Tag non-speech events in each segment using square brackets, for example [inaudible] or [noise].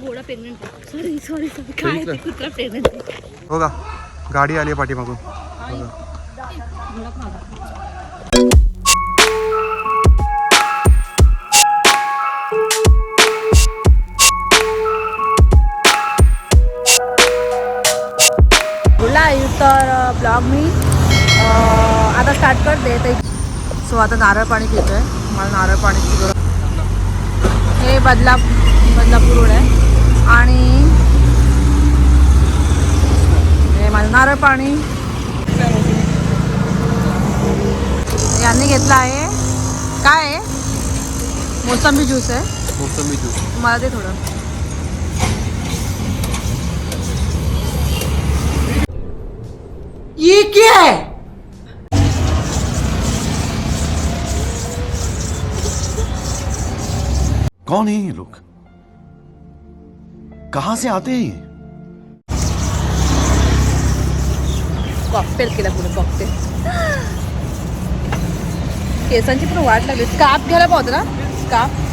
घोडा pregnant sorry sorry sorry काय बघितलं? ते कुत्रा प्रेग्नंट बघा गाडी आली आहे पाठीमागून. बोला तर ब्लॉग मी. आता स्टार्ट करते. ते सो आता नारळ पाणी पितोय. मला नारळ पाणीची गरज हे बदला बदलापूर रोड आहे. आणि हे माझं नारळ पाणी यांनी घेतला आहे. काय आहे? मोसंबी ज्यूस आहे. मोसंबी ज्यूस मला दे थोडं. ये क्या है? कौन है ये लोग? कहाँ से आते हैं ये? कॉकटेल केला पुढे कॉकटेल। केसांची पण वाट लागली स्कार्फ घ्यायला पाहतो ना? स्कार्फ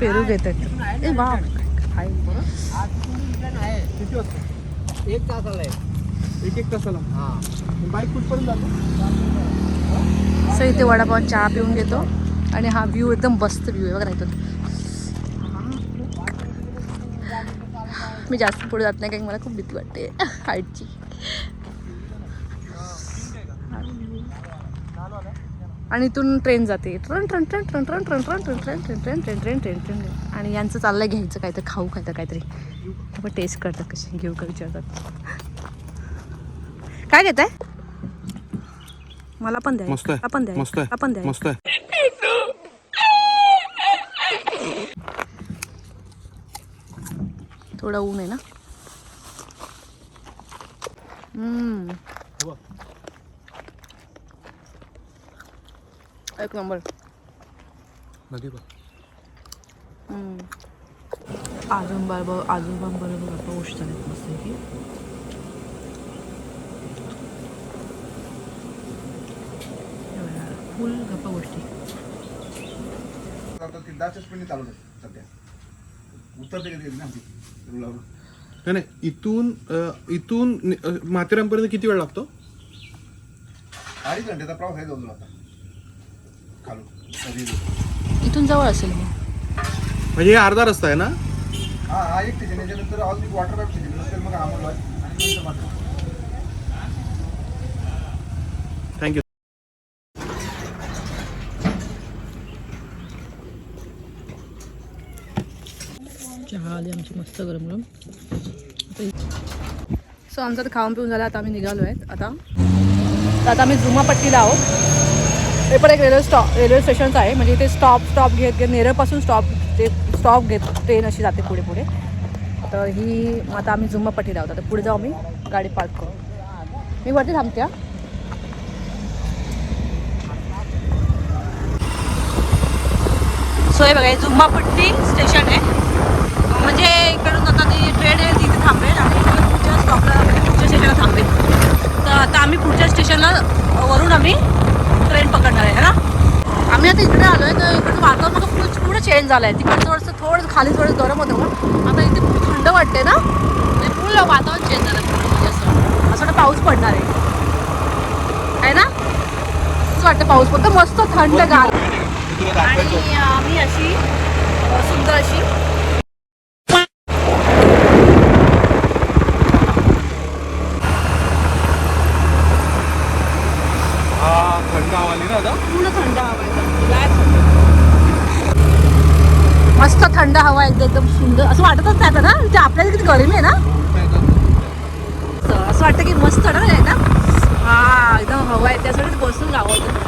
पेरू घेत आहेत ए वा. काय एक तासाला आहे. एक एक तासाला. हा. बाईक कुठपर्यंत जातो सो इथे वडापाव चहा पिऊन घेतो. आणि हा व्ह्यू एकदम मस्त व्ह्यू आहे. बघा इथून. मी जास्त पुढे जात नाही कारण मला खूप भीती वाटते. हाईटची. आणि इथून ट्रेन जाते train train train train train train train train train train train train train train train आणि यांचं चाललंय घ्यायचं काहीतरी खाऊ खायचं काहीतरी आपण टेस्ट करतात कसे घेऊ का विचारतात काय घेत आहे मला पण द्या मस्त आहे. आपण द्या मस्त आहे आपण द्या मस्त आहे थोडा ऊन आहे ना एक नंबर. नदी बघ. हम्म. अजून बरोबर अजून पण बरोबर आता गोष्ट झाली मस्त की फुल गप्पा गोष्टी. आता ती डाचच पण चालू आहे सध्या. नाही नाही इथून अ, इथून अ, माथेरानपर्यंत किती वेळ लागतो? अडीच घंट्याचा प्रवास आहे जवळ आता. इथून जवळ असेल मग. म्हणजे हे अर्धा रस्ता आहे ना? हा हा एक ठिकाणी त्याच्यानंतर अजून वॉटर पाईप ठिकाणी नंतर मग आम्हाला आणि नंतर मात्र थँक्यू चहा आली आमची मस्त गरम गरम. सो आमचं तर खाऊन पिऊन झालं आता आम्ही निघालो आहेत आता तर आता आम्ही जुमापट्टीला आहोत. हे पण एक रेल्वे स्टॉप रेल्वे स्टेशनच आहे. म्हणजे इथे स्टॉप स्टॉप घेत घेत नेरळपासून स्टॉप ते स्टॉप घेत ट्रेन अशी जाते पुढे पुढे. तर ही आता आम्ही जुमापट्टीला लावतो तर पुढे जाऊ आम्ही गाडी पार्क करू. मी वरती थांबते हा. सो हे बघा हे जुम्मापट्टी स्टेशन आहे. म्हणजे इकडून आता ती ट्रेन आहे तिथे थांबेल आणि पुढच्या स्टॉपला पुढच्या स्टेशनला थांबेल. तर आता आम्ही पुढच्या स्टेशनला वरून आम्ही ट्रेन पकडणार आहे ना? आम्ही आता इकडे आलो आहे तर इकडचं वातावरण बघा पूर्ण चेंज झालं आहे तिकडचं थोडंसं थोडं खाली थोडं गरम होतं मग आता इथे खूप थंड वाटते ना? म्हणजे फुल वातावरण चेंज झालं म्हणजे असं. असं वाटतं पाऊस पडणार आहे. ना? असं वाटतं पाऊस पडतो. मस्त थंड गार. आणि आम्ही अशी सुंदर अशी हा थंड हवा आली ना आता पूर्ण थंड हवा आहे Relax. मस्त थंड हवा आहे एकदम सुंदर असं वाटतच नाही आता ना म्हणजे आपल्याला किती गरमी आहे ना असं असं वाटतं की मस्त ना एकदम हा एकदम हवा आहे त्यासाठी बसून गावात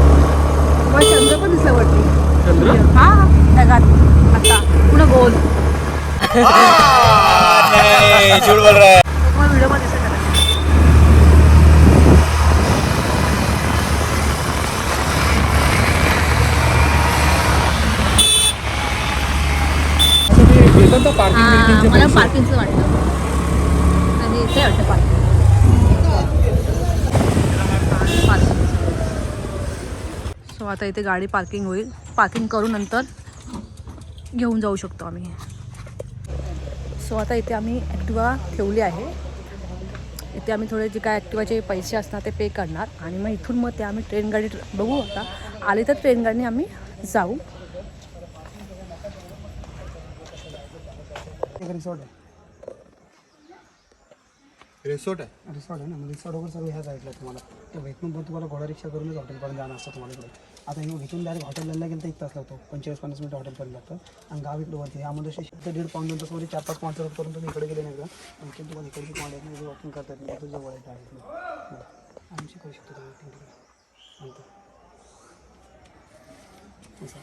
चंद्र पण दिसला वाटते चंद्र हा ढगात आता पुन्हा गोल झूठ बोल रहा है हा, मला पार्किंगचं वाटतं आणि इथे वाटतं पार्किंग सो आता इथे गाडी पार्किंग होईल. पार्किंग करून नंतर घेऊन जाऊ शकतो आम्ही. सो आता इथे आम्ही ॲक्टिवा ठेवली आहे. इथे आम्ही थोडे जे काय ॲक्टिवाचे पैसे असणार ते पे करणार आणि मग इथून मग ते आम्ही ट्रेन गाडी बघू आता. आली तर ट्रेन गाडीने आम्ही जाऊ. रिसॉर्ट आहे. रिसॉर्ट आहे? रिसॉर्ट आहे ना मग रिसॉर्टवर सगळं ह्या साईडला आहे तुम्हाला. तर इथून पण तुम्हाला घोडा रिक्षा करूनच हॉटेलपर्यंत जाणं असतं तुम्हाला इकडे. आता हे इथून डायरेक्ट हॉटेलला गेलं तर एक तास लागतो. पंचेचाळीस पन्नास मिनिट हॉटेलपर्यंत लागतं. आणि गाव इकडे वरती. यामध्ये स्टेशन दीड पाऊन दोन तासमध्ये चार पाच पाच करून तुम्ही इकडे गेले नाही का? आणखी तुम्हाला इकडची पॉईंट आहे वॉकिंग करता येत नाही जवळ आहे डायरेक्ट आम्ही शिकवू शकतो तुम्ही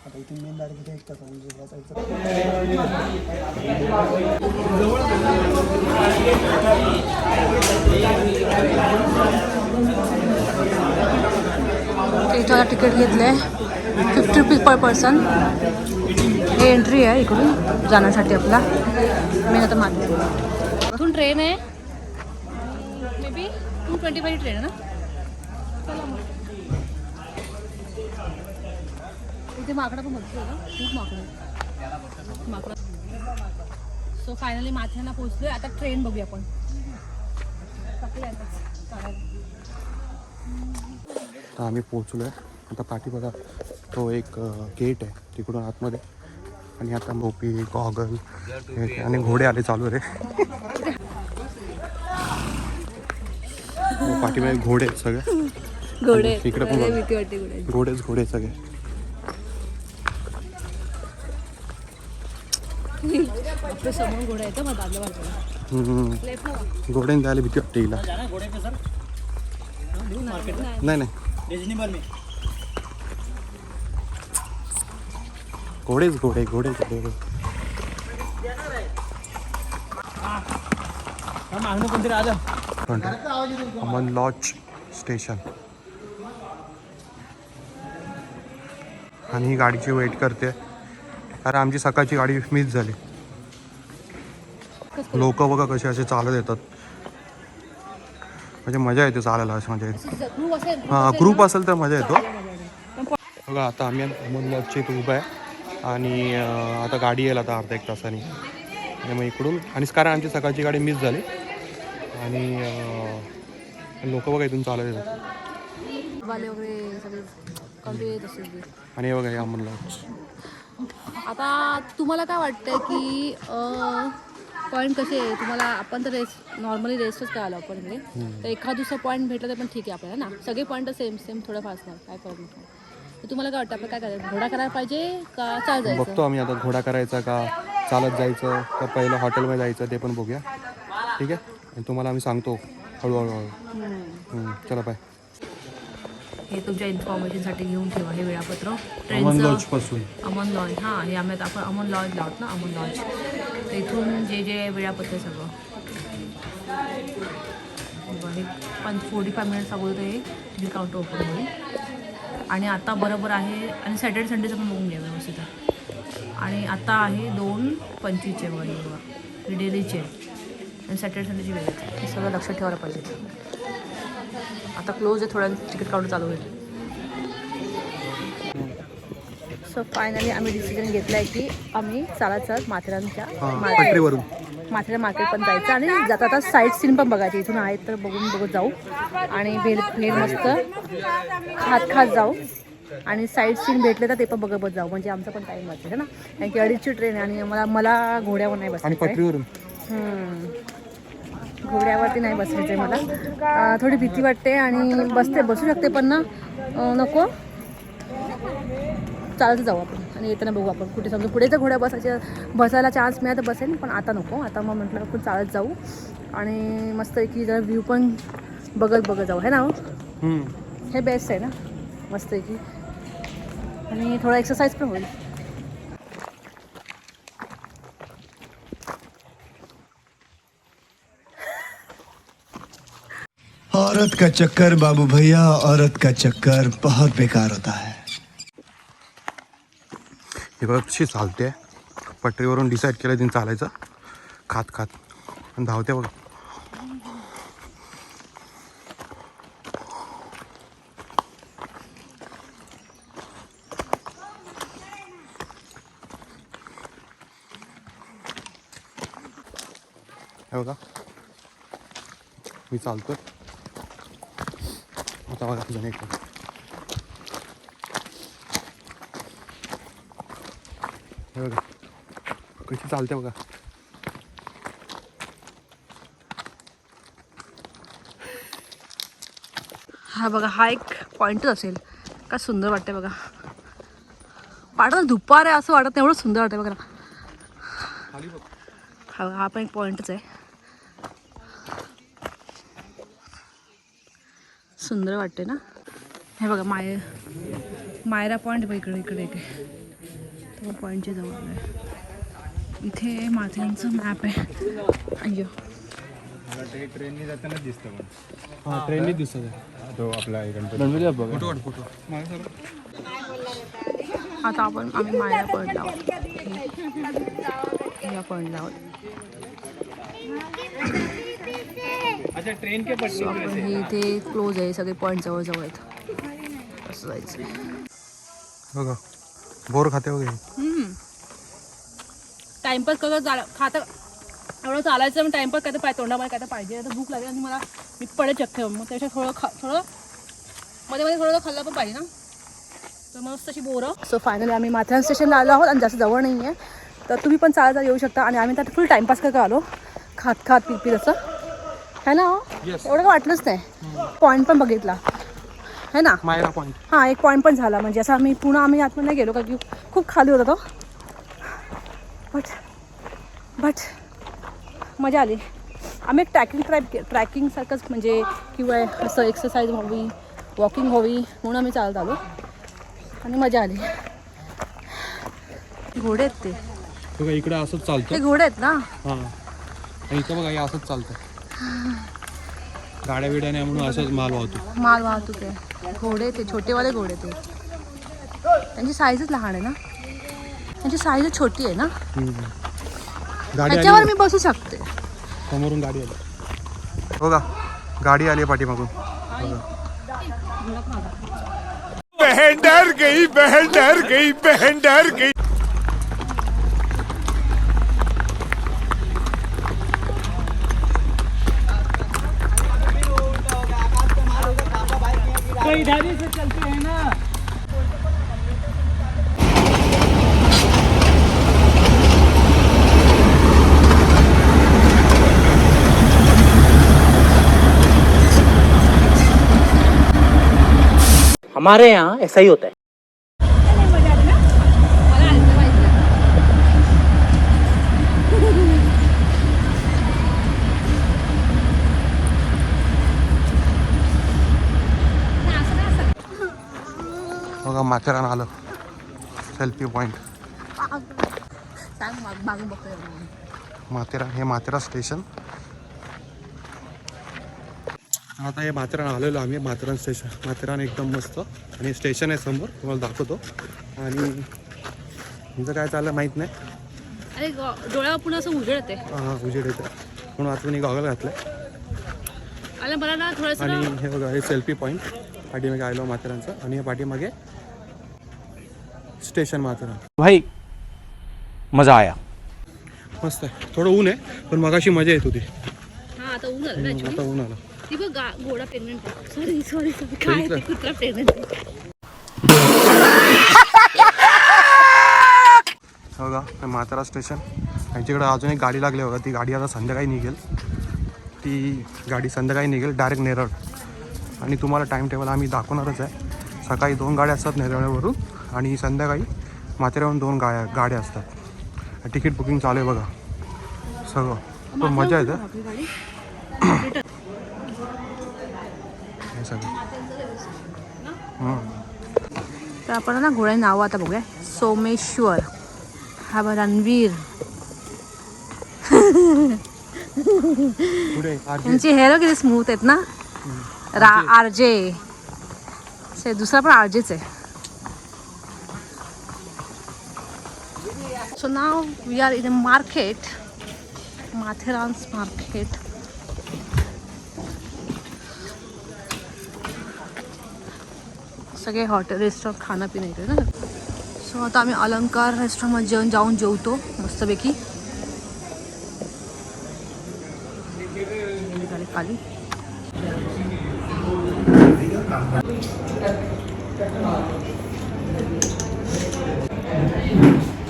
आता इथून मेन डायरेक्ट इथे एक तास म्हणजे ह्या इथं आता तिकीट घेतलं आहे फिफ्टी रुपीज पर पर्सन हे एंट्री आहे इकडून जाण्यासाठी आपला. मी आता मागे. इथून ट्रेन आहे. Maybe two twenty five train आहे ना? इथे माकडा पण भरपूर आहे ना खूप माकडं माकडं सो फायनली माथ्याला पोहोचलोय. आता ट्रेन बघूया आपण. आता आम्ही पोहोचलो आहे आता पाठी बघा तो एक गेट आहे तिकडून आतमध्ये. आणि आता मोपी गॉगल हे आणि घोडे आले चालू रे. [laughs] पाठीमागे घोडे आहेत सगळे. घोडे इकडे पण. घोडेच घोडे सगळे. घोड्याने जायला भीती वाटते हिला. घोड़े पे सर? नाही नाही. रिजनेबल में घोडेच घोडे घोडे घोडे. मागणं कोणतरी आलं. Aman lodge station. आणि ही गाडीची वेट करते. कारण आमची सकाळची गाडी मिस झाली. लोक बघा कसे असे चालत येतात. म्हणजे मजा येते चालायला असं असेल हां ग्रुप असेल तर मजा येतो. बघा आता आम्ही अमन लॉजच्या इथे उभा आहे. आणि आता गाडी येईल आता अर्धा एक तासाने. आणि मग इकडून आणि कारण आमची सकाळची गाडी मिस झाली. आणि लोक बघा इथून चालत येतात. आणि हे बघा हे अमन लॉज आता तुम्हाला काय वाटतंय की पॉईंट कसे आहे? तुम्हाला आपण तर रेस्ट नॉर्मली रेस्टच करायला आपण इकडे तर एखाद दुसरा पॉईंट भेटला तर पण ठीक आहे आपल्याला ना. सगळे पॉईंट सेम सेम थोडंफार असणार काय फरक नाही. तर तुम्हाला काय वाटतं? आपण काय करायचं? घोडा करायला पाहिजे का चाल जायचं? बघतो आम्ही आता घोडा करायचा का चालत जायचं का पहिलं हॉटेलमध्ये जायचं ते पण बघूया. ठीक आहे? आणि तुम्हाला आम्ही सांगतो हळूहळू. हळू हम्म. हम्म, चला बाय हे तुमच्या इन्फॉर्मेशनसाठी घेऊन ठेवा हे वेळापत्र अमन लॉज ट्रेनचं पासून. अमन लॉज हां हे आम्ही आता आपण अमन लॉज लावत ना अमन लॉज तर इथून जे जे वेळापत्र आहे सगळं हे पण फोर्टी फाय मिनिट्स अगोदर हे तिकीट काउंटर ओपन होईल. आणि आता बरोबर आहे आणि सॅटर्डे संडेचं पण बघून घ्या व्यवस्थित. आणि आता आहे दोन पंचवीसचे वगैरे हे बघा डेलीचे. आणि सॅटर्डे संडेची वेळ. हे सगळं लक्षात ठेवायला पाहिजे. आता क्लोज आहे थोड्या तिकीट काउंटर चालू होईल. सो फायनली आम्ही डिसिजन घेतलं आहे की आम्ही चालत चालत माथेरानच्या मार्केट पटरीवरून. माथेरान मार्केट पण जायचं. आणि जाता आता साईट सीन पण बघायचे. इथून आहेत तर बघून बघत जाऊ. आणि भेल भेल मस्त खात खात जाऊ. आणि साईट सीन भेटले तर ते पण बघत जाऊ. म्हणजे आमचा पण टाईम वाचेल है ना? कारण की अडीचची ट्रेन आहे आणि मला मला घोड्यावर नाही आणि बसायचं. पटरीवरून. घोड्यावरती नाही बसायचं आहे मला. अं, थोडी भीती वाटते आणि बसते बसू शकते पण ना अं, नको. चालत जाऊ आपण आणि येताना बघू आपण. कुठे समजा पुढे जर घोड्या बसायच्या बसायला चान्स मिळाला तर बसेल पण आता नको. आता मग म्हटलं आपण चालत जाऊ. आणि मस्त की जरा व्ह्यू पण बघत बघत जाऊ. है ना हो? हम्म. हे बेस्ट आहे ना. मस्त की आणि थोडा एक्सरसाइज पण होईल. औरत का चक्कर बाबू भैया औरत का चक्कर बहुत बेकार होता है। हे बघा कशी चालते. पटरीवरून डिसाईड केलं तिने चालायचं. खात खात. आणि धावते बघा. हे बघा. मी चालतो आता बघा तुझं हे बघा. कशी चालते बघा. हा बघा हा एक पॉईंटच असेल. काय सुंदर वाटते बघा. वाटत दुपार आहे असं वाटत नाही एवढं सुंदर वाटतं बघा. हा हा पण एक पॉईंटच आहे. सुंदर वाटते ना. हे बघा माय मायरा पॉईंट बघ इकडे इकडे इकडे. तो पॉईंटच्या जवळ आहे. इथे माथेरानचं मॅप आहे. अय्यो. ट्रेनने जाताना दिसतं पण. हां ट्रेनने दिसत आहे तो आपला गणपती. फोटो काढ फोटो. आता आपण आम्ही मायरा पॉईंट आहोत या पॉईंटला आहोत. अच्छा ट्रेन के आपण हे इथे क्लोज आहे सगळे पॉईंट जवळ जवळ आहेत. असं जायचं. बघा. बोर खाते वगैरे. टाइमपास करत खाता एवढं चालायचं मग टाइमपास काय तर पाहिजे तोंडामध्ये काय तर पाहिजे. आता भूक लागेल आणि मला मी पडे चक्क मग त्याच्यात थोडं खा थोडं मध्ये मध्ये थोडं खाल्लं पण पाहिजे ना. तर मस्त अशी बोरं. सो फायनली आम्ही माथेरान स्टेशनला आलो आहोत आणि जास्त जवळ नाही आहे तर तुम्ही पण चालता येऊ शकता आणि आम्ही त्यात फुल टाइमपास करत आलो. खात खात पित पित असं. है ना हो? एवढं वाटलंच नाही. पॉईंट पण बघितला. है ना? मायरा पॉईंट हां एक पॉईंट पण झाला. म्हणजे असं आम्ही पुन्हा आम्ही आतमध्ये नाही गेलो का की खूप खाली होता तो बट बट मजा आली. आम्ही एक ट्रॅकिंग ट्राईप ट्रॅकिंगसारखंच म्हणजे किंवा असं एक्सरसाइज व्हावी वॉकिंग व्हावी म्हणून आम्ही चालत आलो. आणि मजा आली. घोडे आहेत ते. बघा इकडे असंच ते चालतं घोडे आहेत ना? हां. इथं बघा हे असंच चालतं. गाड्या बिड्या नाही म्हणून असंच माल वाहतो. माल वाहतूक आहे. घोडे ते छोटेवाले घोडे ते. त्यांची साईजच लहान आहे ना? त्यांची साईज छोटी आहे ना? गाडी त्याच्यावर आली मी बसू शकते. समोरून गाडी आली. बघा गाडी आली पाठीमागून. बघा. बहन डर गई बहन डर गई बहन डर गई. इधर ही से चलते हैं ना। हमारे यहाँ ऐसा ही होता है। माथेरान आलं. सेल्फी पॉईंट माथेरान हे माथेरा स्टेशन आता हे माथेरान आलेलो आम्ही माथेरान स्टेशन माथेरान एकदम मस्त. आणि स्टेशन आहे समोर तुम्हाला दाखवतो. आणि तुमचं काय चाललं माहीत नाही. अरे डोळ्यावर पुन्हा असं उजेड येते हा उजेड येतं म्हणून आता मी गॉगल घातलं आणि मला ना थोडंसं आणि हे बघा हे सेल्फी पॉईंट पाठीमागे आलो माथेरानचं आणि हे पाठीमागे स्टेशन माथेरान भाई मजा आया. मस्त आहे. थोडं ऊन आहे पण मगाशी मजा येत होती. हा आता ऊन आलं ना हम्म, आता ऊन आलं. ती बघ गा- घोडा प्रेग्नेंट आहे. सॉरी सॉरी सॉरी काय बघितलं? ते कुत्रा प्रेग्नेंट बघा हे म्हातारा स्टेशन. यांच्याकडे अजून एक गाडी लागली बघा. ती गाडी आता संध्याकाळी निघेल. ती गाडी संध्याकाळी निघेल डायरेक्ट नेरळ. आणि तुम्हाला टाईम टेबल आम्ही दाखवणारच आहे. सकाळी दोन गाड्या असतात नेरळवरून. आणि संध्याकाळी माथेरावरून दोन गाड्या गाड्या असतात. तिकीट बुकिंग चालू आहे बघा. सगळं. पण मजा येते. हे सगळं. तर आपण ना घोड्या नाव आता बघूया. सोमेश्वर. हा बघ रणवीर. यांची हेअर किती स्मूथ आहेत ना? रा आरजे से दुसरा पण आरजेच आहे. So now we are in a market Matheran's market सगळे हॉटेल रेस्टॉरंट खाणं पिणं इकडे ना. सो आता आम्ही अलंकार रेस्टॉरंटमध्ये जेवण जाऊन जेवतो मस्तपैकी. खाली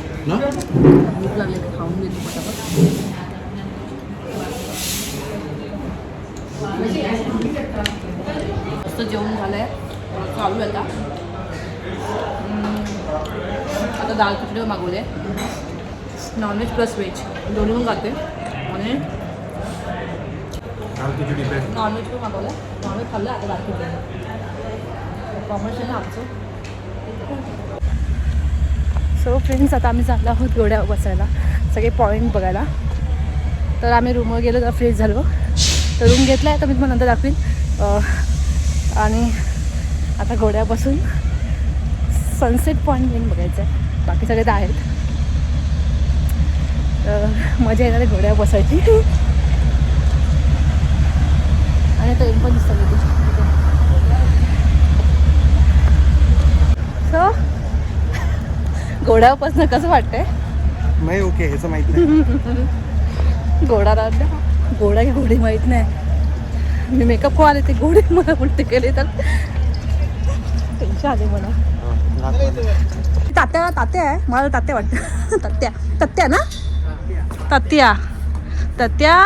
भूक लागली तर खाऊन घेतो पटापट मस्त जेवण झालंय चालू आहे आता हम्म, आता दाल खिचडी मागवले नॉनव्हेज प्लस व्हेज दोन्ही पण खाते. आणि नॉनव्हेज पण मागवलं नॉनव्हेज खाल्लं आता आहे आमचं. सो फ्रेंड्स आता आम्ही चाललो आहोत गोड्यावर बसायला. सगळे पॉईंट बघायला. तर आम्ही रूमवर गेलो तर फ्रेश झालो. तर रूम घेतला आहे तर मी तुम्हाला नंतर दाखवीन. आणि आता घोड्या बसून सनसेट पॉईंट मेन बघायचं आहे बाकी सगळे तर आहेत. तर मजा येणार आहे घोड्यावर बसायची. आणि आता ऊन पण दिसतं तिथे सो घोड्यापासून कसं वाटतंय? नाही ओके ह्याचं माहीत नाही. घोडा राहता घोडा की घोडी माहीत नाही. मी मेकअप को आले ते घोडे मला उलटे केले तर. टेन्शन आले मला. तात्या तात्या आहे. मला तात्या वाटतं. [laughs] तात्या तात्या ना? तात्या तात्या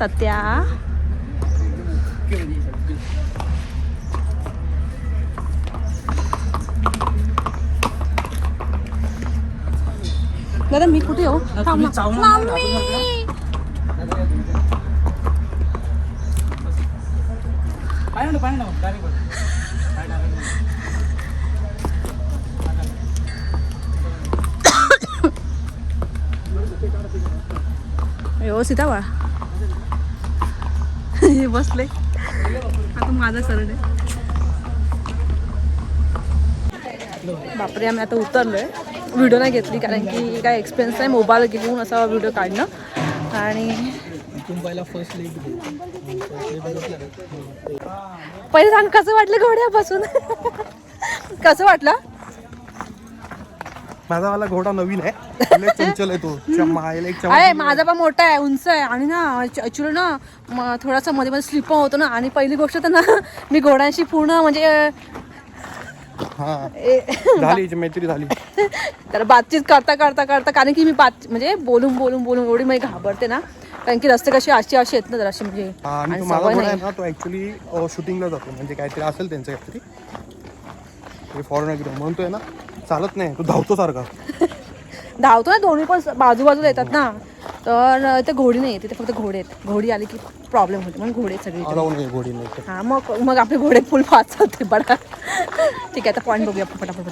तात्या दादा मी कुठे हो थांब व्यवस्थित आहे बाळा हे बसले. आता माझा सरड आहे. बापरे आम्ही आता उतरलोय. व्हिडिओ नाही घेतली कारण की काय एक्सपिरियन्स नाही मोबाईल घेऊन असा व्हिडिओ काढणं. आणि पहिला फर्स्ट लेग पहिले सांग कसं वाटलं घोड्यापासून? कसं वाटलं? माझा वाला घोडा नवीन आहे. लय चंचल आहे तो. अरे माझा पण मोठा आहे उंच आहे. आणि ना ॲक्च्युली ना म- थोडासा मध्ये मध्ये स्लिप होतो ना. आणि पहिली गोष्ट तर ना मी घोड्यांशी पूर्ण म्हणजे हा. ए- झाली हिची मैत्री झाली. तर बातचीत करता करता करता कारण की मी बात म्हणजे बोलून बोलून बोलून एवढी मी घाबरते ना. कारण की रस्ते कसे असे असे आहेत ना जरा असे म्हणजे. हा, आणि आणि तो माझा सवय घोडा आहे नाही. ना तो ऍक्च्युली शूटिंगला जातो. म्हणजे काहीतरी असेल त्यांचं काहीतरी. फॉरेन म्हणून तो आहे ना चालत नाही. तो धावतो सारखा. धावतो ना दोन्ही पण बाजू बाजूला येतात ना. तर इथे घोडी नाही तिथे फक्त घोडे आहेत. घोडी आली की प्रॉब्लेम होते म्हणून घोडे सगळी घोडी नाही. हां मग मग आपले घोडे फुल फास्ट होते बडा ठीक आहे आता पॉईंट बघूया आपण पटापट